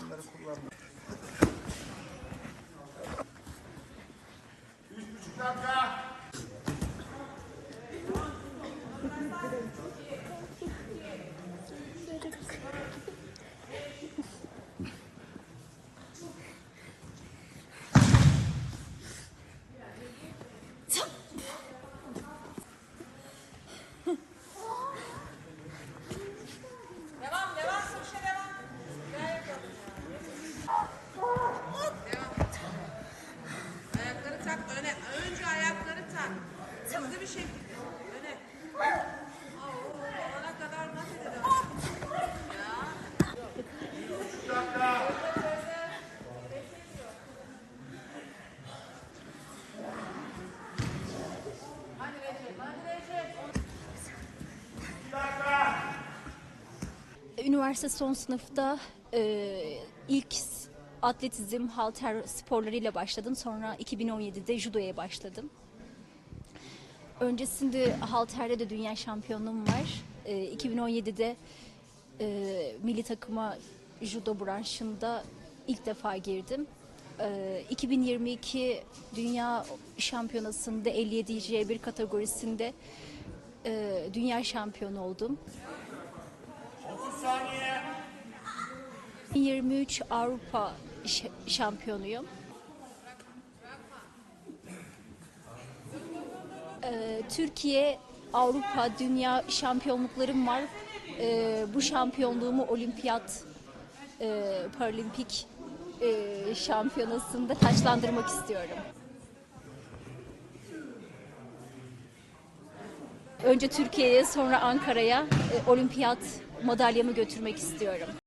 Bunları kullanma. Üç buçuk dakika. Çok iyi. Size bir şey öyle. Üniversite son sınıfta e, ilk atletizm, halter sporlarıyla başladım. Sonra 2017'de judoya başladım. Öncesinde halterde de dünya şampiyonluğum var. E, 2017'de e, milli takıma judo branşında ilk defa girdim. E, 2022 Dünya Şampiyonası'nda 57 C1 kategorisinde e, dünya şampiyonu oldum. 23 Avrupa şampiyonuyum. Ee, Türkiye, Avrupa, Dünya şampiyonluklarım var. Ee, bu şampiyonluğumu olimpiyat, e, paralimpik e, şampiyonasında taçlandırmak istiyorum. Önce Türkiye'ye sonra Ankara'ya e, olimpiyat madalyamı götürmek istiyorum.